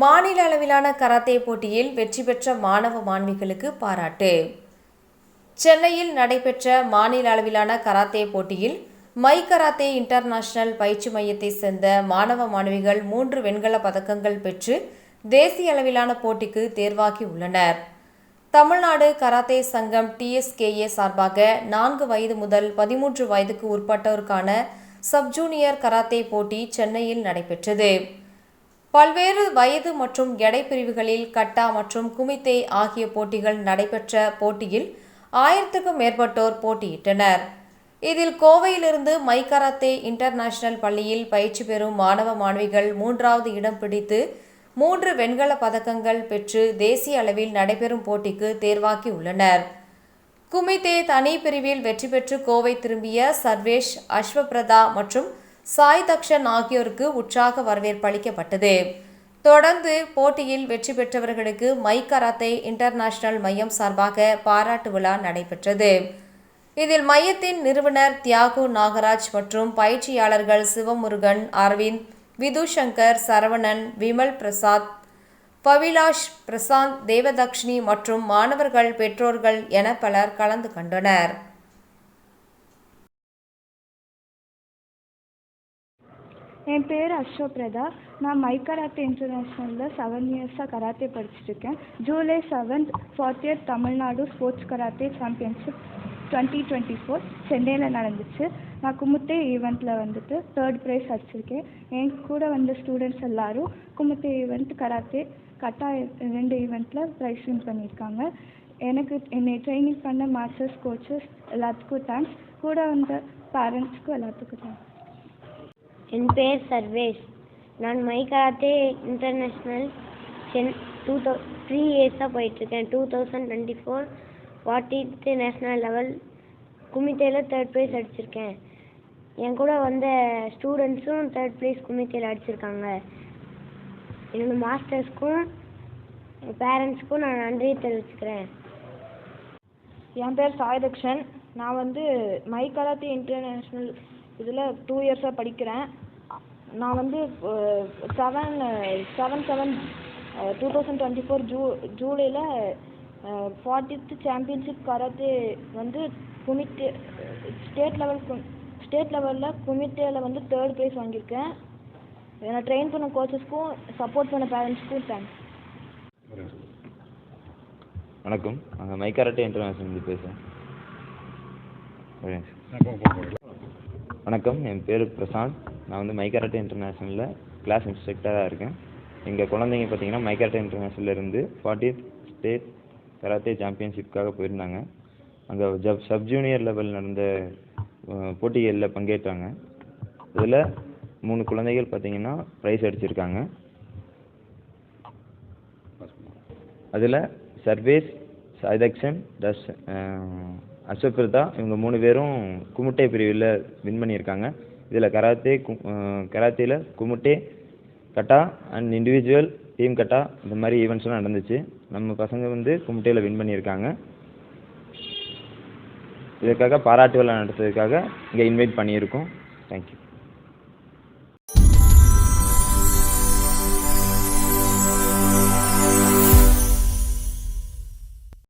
மாநில அளவிலான கராத்தே போட்டியில் வெற்றி பெற்ற மாணவ மாணவிகளுக்கு பாராட்டு. சென்னையில் நடைபெற்ற மாநில அளவிலான கராத்தே போட்டியில் மை கராத்தே இன்டர்நேஷனல் பயிற்சி மையத்தை சேர்ந்த மாணவ மாணவிகள் மூன்று வெண்கல பதக்கங்கள் பெற்று தேசிய அளவிலான போட்டிக்கு தேர்வாகி உள்ளனர். தமிழ்நாடு கராத்தே சங்கம் டிஎஸ்கேஏ சார்பாக நான்கு வயது முதல் பதிமூன்று வயதுக்கு உட்பட்டோருக்கான சப் ஜூனியர் கராத்தே போட்டி சென்னையில் நடைபெற்றது. பல்வேறு வயது மற்றும் எடை பிரிவுகளில் கட்டா மற்றும் குமித்தே ஆகிய போட்டிகள் நடைபெற்ற போட்டியில் ஆயிரத்துக்கும் மேற்பட்டோர் போட்டியிட்டனர். இதில் கோவையிலிருந்து மை இன்டர்நேஷனல் பள்ளியில் பயிற்சி பெறும் மாணவ மாணவிகள் மூன்றாவது இடம் பிடித்து மூன்று வெண்கல பதக்கங்கள் பெற்று தேசிய அளவில் நடைபெறும் போட்டிக்கு தேர்வாகி உள்ளனர் குமிதே தனி பிரிவில் வெற்றி பெற்று கோவை திரும்பிய சர்வேஷ் அஸ்வபிரதா மற்றும் சாய் தக்ஷன் ஆகியோருக்கு உற்சாக வரவேற்பு அளிக்கப்பட்டது. தொடர்ந்து போட்டியில் வெற்றி பெற்றவர்களுக்கு மை இன்டர்நேஷனல் மையம் சார்பாக பாராட்டு விழா நடைபெற்றது. இதில் மையத்தின் நிறுவனர் தியாகு நாகராஜ் மற்றும் பயிற்சியாளர்கள் சிவமுருகன் அரவிந்த் விதுசங்கர் சரவணன் விமல் பிரசாத் பவிலாஷ் பிரசாந்த் தேவதக்ஷினி மற்றும் மாணவர்கள் பெற்றோர்கள் என பலர் கலந்து கொண்டனர். என் பேர் அஸ்வபிரதா நான் மை கராத்தே இன்டர்நேஷ்னலில் செவன் இயர்ஸாக karate படிச்சுட்ருக்கேன் July seventh fortieth Tamil Nadu sports karate championship twenty twenty four சென்னையில் நடந்துச்சு. நான் குமுத்தே ஈவெண்ட்டில் வந்துட்டு தேர்ட் ப்ரைஸ் அடிச்சிருக்கேன். என் கூட வந்த ஸ்டூடெண்ட்ஸ் எல்லாரும் குமுத்தே ஈவெண்ட் கராத்தே கட்டா ரெண்டு ஈவெண்ட்டில் ப்ரைஸ் வின் பண்ணியிருக்காங்க. எனக்கு என்னை ட்ரைனிங் பண்ண மாஸ்டர்ஸ் கோச்சஸ் எல்லாத்துக்கும் தேங்க்ஸ் கூட வந்த பேரண்ட்ஸ்க்கும் எல்லாத்துக்கும் தேங்க்ஸ் என் பேர் சர்வேஷ். நான் my karate international since two thou three இயர்ஸாக போயிட்டுருக்கேன். Two thousand twenty four fortieth national level குமித்தேல third prize அடிச்சிருக்கேன். என் கூட வந்த ஸ்டூடெண்ட்ஸும் தேர்ட் ப்ரைஸ் குமித்தேல அடிச்சிருக்காங்க. என்னோடய மாஸ்டர்ஸ்க்கும் என் பேரண்ட்ஸ்க்கும் நான் நன்றியை தெரிவிச்சுக்கிறேன். என் பேர் சாய்தக்ஷன். நான் வந்து மை இன்டர்நேஷ்னல் இதில் டூ இயர்ஸாக படிக்கிறேன். நான் வந்து seven seven seven two thousand twenty four zoo ஜூலையில் ஃபார்ட்டித்து சாம்பியன்ஷிப் கராத்தே வந்து குமித்தே ஸ்டேட் லெவல் ஸ்டேட் லெவலில் குமித்தேல வந்து தேர்ட் ப்ரைஸ் வாங்கியிருக்கேன். என்னை ட்ரெயின் பண்ண கோச்சஸ்க்கும் சப்போர்ட் பண்ண பேரண்ட்ஸ்க்கும் தேங்க்ஸ் வணக்கம். நாங்கள் மைக்காரட்டே இன்டர்நேஷனல் பேசுகிறேன். வணக்கம். என் பேர் பிரசாந்த். நான் வந்து மைக்காரட்டே இன்டர்நேஷனலில் கிளாஸ் இன்ஸ்ட்ரக்டராக இருக்கேன். எங்கள் குழந்தைங்க பார்த்தீங்கன்னா மைக்காரட்டே இன்டர்நேஷனலில் இருந்து ஃபார்ட்டி ஸ்டேட் கராத்தே சாம்பியன்ஷிப்காக போயிருந்தாங்க. அங்கே ஜப் சப் ஜூனியர் லெவல் நடந்த போட்டிகளில் பங்கேற்றாங்க. இதில் மூணு குழந்தைகள் பார்த்தீங்கன்னா ப்ரைஸ் அடிச்சிருக்காங்க. அதில் சர்வேஸ் சாய்தக்ஷன் தர்ஷன் அஸ்வபிரதா இவங்க மூணு பேரும் குமுட்டை பிரிவில் வின் பண்ணியிருக்காங்க. இதில் கராத்தே கு கராத்தேயில் kumite kata and individual team kata இந்த மாதிரி ஈவெண்ட்ஸ்லாம் நடந்துச்சு. நம்ம பசங்க வந்து கும்முட்டையில் வின் பண்ணியிருக்காங்க. இதற்காக பாராட்டு விழா நடத்துறதுக்காக இங்கே இன்வைட் பண்ணியிருக்கோம். தேங்க்யூ